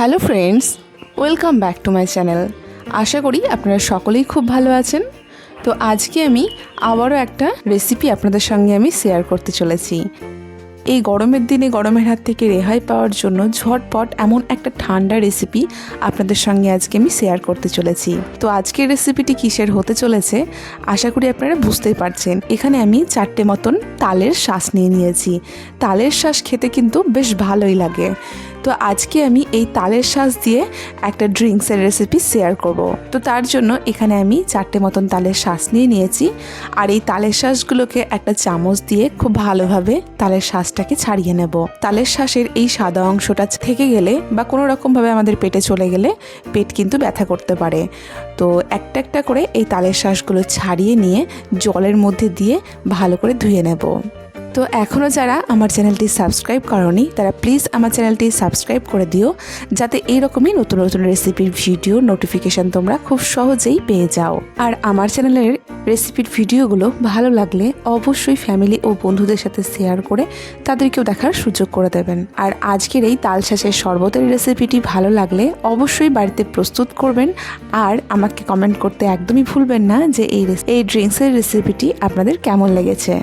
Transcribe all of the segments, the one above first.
Hello friends, welcome back to my channel. আশা করি আপনারা সকলেই খুব ভালো আছেন। তো আজকে আমি আবারও একটা রেসিপি আপনাদের সঙ্গে আমি শেয়ার করতে চলেছি। এই গরমের দিনে গরমের হাত থেকে রেহাই পাওয়ার জন্য ঝটপট এমন একটা ঠান্ডা রেসিপি আপনাদের সঙ্গে আজকে আমি শেয়ার করতে চলেছি। তো আজকের রেসিপিটি কিসের হতে চলেছে? আশা করি আপনারা বুঝতেই পারছেন। এখানে আমি চারটে মতন তালের শ্বাস নিয়ে নিয়েছি। তালের শ্বাস খেতে কিন্তু বেশ ভালোই লাগে। তো আজকে আমি এই তালের শ্বাস দিয়ে একটা ড্রিঙ্কসের রেসিপি শেয়ার করব। তো তার জন্য এখানে আমি চারটে মতন তালের শ্বাস নিয়ে নিয়েছি। আর এই তালের শ্বাসগুলোকে একটা চামচ দিয়ে খুব ভালোভাবে তালের শ্বাসটাকে ছাড়িয়ে নেব। তালের শ্বাসের এই সাদা অংশটা থেকে গেলে বা কোনো রকমভাবে আমাদের পেটে চলে গেলে পেট কিন্তু ব্যথা করতে পারে। তো একটা একটা করে এই তালের শ্বাসগুলো ছাড়িয়ে নিয়ে জলের মধ্যে দিয়ে ভালো করে ধুয়ে নেব। তো এখনও যারা আমার চ্যানেলটি সাবস্ক্রাইব করনি, তারা প্লিজ আমার চ্যানেলটি সাবস্ক্রাইব করে দিও, যাতে এইরকমই নতুন নতুন রেসিপির ভিডিও নোটিফিকেশান তোমরা খুব সহজেই পেয়ে যাও। আর আমার চ্যানেলের রেসিপির ভিডিওগুলো ভালো লাগলে অবশ্যই ফ্যামিলি ও বন্ধুদের সাথে শেয়ার করে তাদেরকেও দেখার সুযোগ করে দেবেন। আর আজকের এই তাল শাঁসের শরবতের রেসিপিটি ভালো লাগলে অবশ্যই বাড়িতে প্রস্তুত করবেন, আর আমাকে কমেন্ট করতে একদমই ভুলবেন না যে এই এই ড্রিঙ্কসের রেসিপিটি আপনাদের কেমন লেগেছে।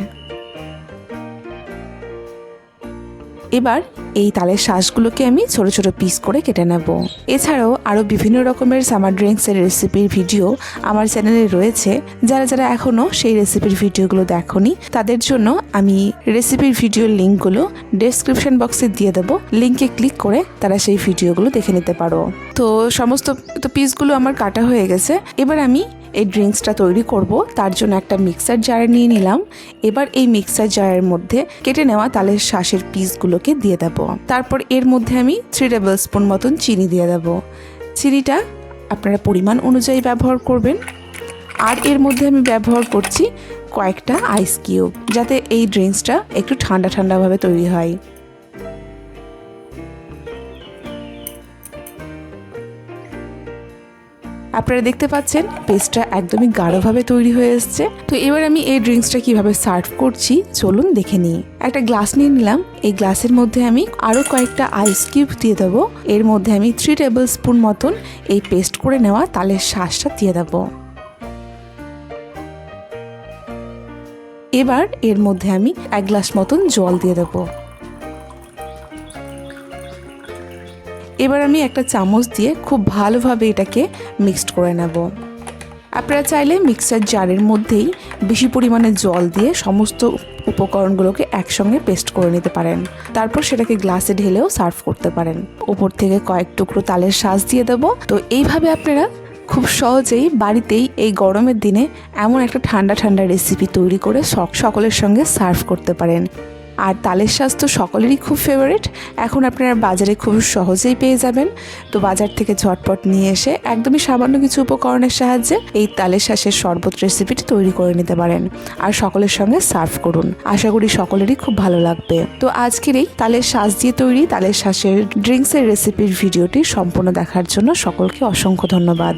এবার এই তালের শ্বাসগুলোকে আমি ছোট ছোট পিস করে কেটে নেব। এছাড়াও আরও বিভিন্ন রকমের সামার ড্রিঙ্কসের রেসিপির ভিডিও আমার চ্যানেলে রয়েছে। যারা যারা এখনও সেই রেসিপির ভিডিওগুলো দেখনি, তাদের জন্য আমি রেসিপির ভিডিওর লিঙ্কগুলো ডেসক্রিপশন বক্সে দিয়ে দেবো। লিঙ্কে ক্লিক করে তারা সেই ভিডিওগুলো দেখে নিতে পারো। তো সমস্ত, তো পিসগুলো আমার কাটা হয়ে গেছে। এবার আমি এই ড্রিঙ্কসটা তৈরি করব, তার জন্য একটা মিক্সার জারে নিয়ে নিলাম। এবার এই মিক্সার জারের মধ্যে কেটে নেওয়া তালের শ্বাসের পিসগুলোকে দিয়ে দেবো। তারপর এর মধ্যে আমি থ্রি টেবিল স্পুন মতন চিনি দিয়ে দেবো। চিনিটা আপনারা পরিমাণ অনুযায়ী ব্যবহার করবেন। আর এর মধ্যে আমি ব্যবহার করছি কয়েকটা আইস কিউব যাতে এই ড্রিঙ্কসটা একটু ঠান্ডা ঠান্ডাভাবে তৈরি হয়। আপনারা দেখতে পাচ্ছেন, পেস্টটা একদমই গাঢ়ভাবে তৈরি হয়ে এসছে। তো এবার আমি এই ড্রিঙ্কসটা কীভাবে সার্ভ করছি, চলুন দেখে নিই। একটা গ্লাস নিয়ে নিলাম। এই গ্লাসের মধ্যে আমি আরও কয়েকটা আইস কিউব দিয়ে দেবো। এর মধ্যে আমি থ্রি টেবিল স্পুন মতন এই পেস্ট করে নেওয়া তালের শ্বাসটা দিয়ে দেবো। এবার এর মধ্যে আমি এক গ্লাস মতন জল দিয়ে দেবো। এবার আমি একটা চামচ দিয়ে খুব ভালোভাবে এটাকে মিক্সড করে নেব। আপনারা চাইলে মিক্সার জারের মধ্যেই বেশি পরিমাণে জল দিয়ে সমস্ত উপকরণগুলোকে একসঙ্গে পেস্ট করে নিতে পারেন। তারপর সেটাকে গ্লাসে ঢেলেও সার্ভ করতে পারেন। ওপর থেকে কয়েক টুকরো তালের শ্বাস দিয়ে দেবো। তো এইভাবে আপনারা খুব সহজেই বাড়িতেই এই গরমের দিনে এমন একটা ঠান্ডা ঠান্ডা রেসিপি তৈরি করে সকলের সঙ্গে সার্ভ করতে পারেন। আর তালের শ্বাস তো সকলেরই খুব ফেভারিট এখন আপনারা বাজারে খুব সহজেই পেয়ে যাবেন। তো বাজার থেকে ঝটপট নিয়ে এসে একদমই সামান্য কিছু উপকরণের সাহায্যে এই তালের শাঁসের শরবত রেসিপিটি তৈরি করে নিতে পারেন। আর সকলের সঙ্গে সার্ভ করুন। আশা করি সকলেরই খুব ভালো লাগবে। তো আজকের এই তালের শাঁস দিয়ে তৈরি তালের শাঁসের ড্রিঙ্কসের রেসিপির ভিডিওটি সম্পূর্ণ দেখার জন্য সকলকে অসংখ্য ধন্যবাদ।